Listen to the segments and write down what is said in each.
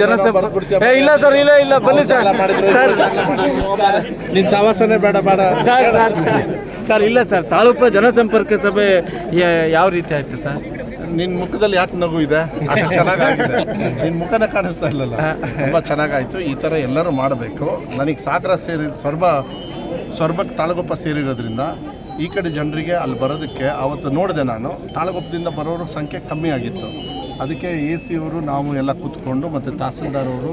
ಜನಸಂಪರ್ಕ ಇಲ್ಲ ಸರ್ ಇಲ್ಲ ಇಲ್ಲ ಬನ್ನಿ ಸರ್. ಸರ್. ನಿನ್ ಸವಾಸನೆ ಬೇಡ ಬೇಡ. ಸರ್ ಇಲ್ಲ ಸರ್ ತಾಲೂಕು ಜನಸಂಪರ್ಕ ಸಭೆ ಯಾವ ರೀತಿ ಆಯ್ತು ಸರ್? ನಿನ್ ಮುಖದಲ್ಲಿ ಯಾಕೆ ನಗು ಇದೆ? ಅಷ್ಟು ಚೆನ್ನಾಗಾಗಿದೆ. ನಿನ್ ಮುಖನೇ ಕಾಣಿಸ್ತಾ ಇಲ್ಲಲ್ಲ. ತುಂಬಾ ಚೆನ್ನಾಗಾಯ್ತು. ಈ ತರ ಎಲ್ಲರೂ ಮಾಡಬೇಕು. ನನಗೆ ಸಾಗರ ಸೇರಿ ಸ್ವರ್ಬ ಸ್ವರ್ಬಕ್ಕೆ ತಾಳಗೊಪ್ಪ ಸೇರಿರೋದ್ರಿಂದ ಈ ಕಡೆ ಜನರಿಗೆ ಅಲ್ಲಿ ಬರೋದಕ್ಕೆ ಅವತ್ತು ನೋಡಿದೆ ನಾನು. ತಾಳಗೊಪ್ಪದಿಂದ ಬರೋರ ಸಂಖ್ಯೆ ಕಮ್ಮಿ ಆಗಿತ್ತು. ಅದಕ್ಕೆ ಎ ಸಿ ಅವರು ನಾವು ಎಲ್ಲ ಕೂತ್ಕೊಂಡು ಮತ್ತು ತಹಸೀಲ್ದಾರ್ ಅವರು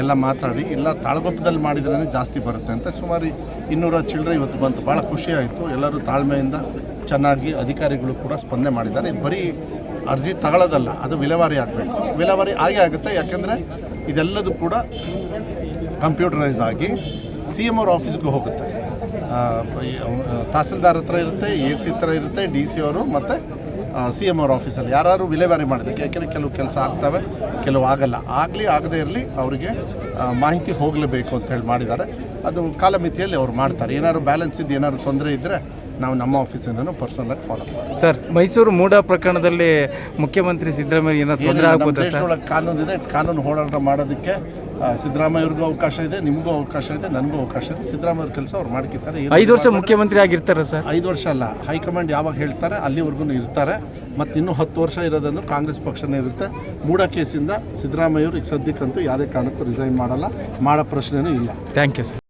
ಎಲ್ಲ ಮಾತಾಡಿ, ಇಲ್ಲ ತಾಳಗೊಪ್ಪದಲ್ಲಿ ಮಾಡಿದ್ರೇ ಜಾಸ್ತಿ ಬರುತ್ತೆ ಅಂತ ಸುಮಾರು ಇನ್ನೂರ ಚಿಲ್ಲರೆ ಇವತ್ತು ಬಂತು. ಭಾಳ ಖುಷಿ ಆಯಿತು. ಎಲ್ಲರೂ ತಾಳ್ಮೆಯಿಂದ ಚೆನ್ನಾಗಿ ಅಧಿಕಾರಿಗಳು ಕೂಡ ಸ್ಪಂದನೆ ಮಾಡಿದ್ದಾರೆ. ಇದು ಬರೀ ಅರ್ಜಿ ತಗೊಳ್ಳೋದಲ್ಲ, ಅದು ವಿಲೇವಾರಿ ಆಗಬೇಕು. ವಿಲೇವಾರಿ ಆಗೇ ಆಗುತ್ತೆ, ಯಾಕೆಂದರೆ ಇದೆಲ್ಲದೂ ಕೂಡ ಕಂಪ್ಯೂಟರೈಸ್ ಆಗಿ ಸಿ ಎಂ ಅವ್ರ ಆಫೀಸ್ಗೂ ಹೋಗುತ್ತೆ. ತಹಸೀಲ್ದಾರ್ ಹತ್ರ ಇರುತ್ತೆ, ಎ ಸಿ ಹತ್ರ ಇರುತ್ತೆ, ಡಿ ಸಿ ಅವರು ಮತ್ತು ಸಿ ಎಂ ಅವ್ರ ಆಫೀಸಲ್ಲಿ ಯಾರು ವಿಲೇವಾರಿ ಮಾಡಬೇಕು ಯಾಕೆಂದರೆ ಕೆಲವು ಕೆಲಸ ಆಗ್ತವೆ, ಕೆಲವು ಆಗಲ್ಲ. ಆಗಲಿ ಆಗದೇ ಇರಲಿ ಅವರಿಗೆ ಮಾಹಿತಿ ಹೋಗಲೇಬೇಕು ಅಂತ ಹೇಳಿ ಮಾಡಿದ್ದಾರೆ. ಅದು ಕಾಲಮಿತಿಯಲ್ಲಿ ಅವ್ರು ಮಾಡ್ತಾರೆ. ಏನಾದ್ರು ಬ್ಯಾಲೆನ್ಸ್ ಇದ್ದು ಏನಾದ್ರು ತೊಂದರೆ ಇದ್ದರೆ ನಾವು ನಮ್ಮ ಆಫೀಸಿಂದನೂ ಪರ್ಸನಲಾಗಿ ಫಾಲೋ ಮಾಡ್ತೀವಿ. ಸರ್ ಮೈಸೂರು ಮೂಡ ಪ್ರಕರಣದಲ್ಲಿ ಮುಖ್ಯಮಂತ್ರಿ ಸಿದ್ದರಾಮಯ್ಯ ಏನೋ ತೊಂದರೆ ಏನಿಲ್ಲ, ಸರ್? ದೇಶದೊಳಗೆ ಕಾನೂನು ಇದೆ ಕಾನೂನು ಹೋರಾಟ ಮಾಡೋದಕ್ಕೆ ಸಿದ್ದರಾಮಯ್ಯವ್ರಿಗೂ ಅವಕಾಶ ಇದೆ ನಿಮಗೂ ಅವಕಾಶ ಇದೆ ನನಗೂ ಅವಕಾಶ ಇದೆ ಸಿದ್ದರಾಮಯ್ಯ ಕೆಲಸ ಅವ್ರು ಮಾಡ್ಕಿರ್ತಾರೆ ಏನು ಐದು ವರ್ಷ ಮುಖ್ಯಮಂತ್ರಿ ಆಗಿರ್ತಾರೆ ಸರ್? ಐದು ವರ್ಷ ಅಲ್ಲ ಹೈಕಮಾಂಡ್ ಯಾವಾಗ ಹೇಳ್ತಾರೆ ಅಲ್ಲಿವರೆಗೂ ಇರ್ತಾರೆ ಮತ್ತು ಇನ್ನೂ ಹತ್ತು ವರ್ಷ ಇರೋದನ್ನು ಕಾಂಗ್ರೆಸ್ ಪಕ್ಷನೇ ಇರುತ್ತೆ. ಮೂಡ ಕೇಸಿಂದ ಸಿದ್ದರಾಮಯ್ಯವ್ರಿಗೆ ಸದ್ಯಕ್ಕಂತೂ ಯಾವುದೇ ಕಾರಣಕ್ಕೂ ರಿಸೈನ್ ಮಾಡಲ್ಲ ಮಾಡೋ ಪ್ರಶ್ನೆನೂ ಇಲ್ಲ. Thank you sir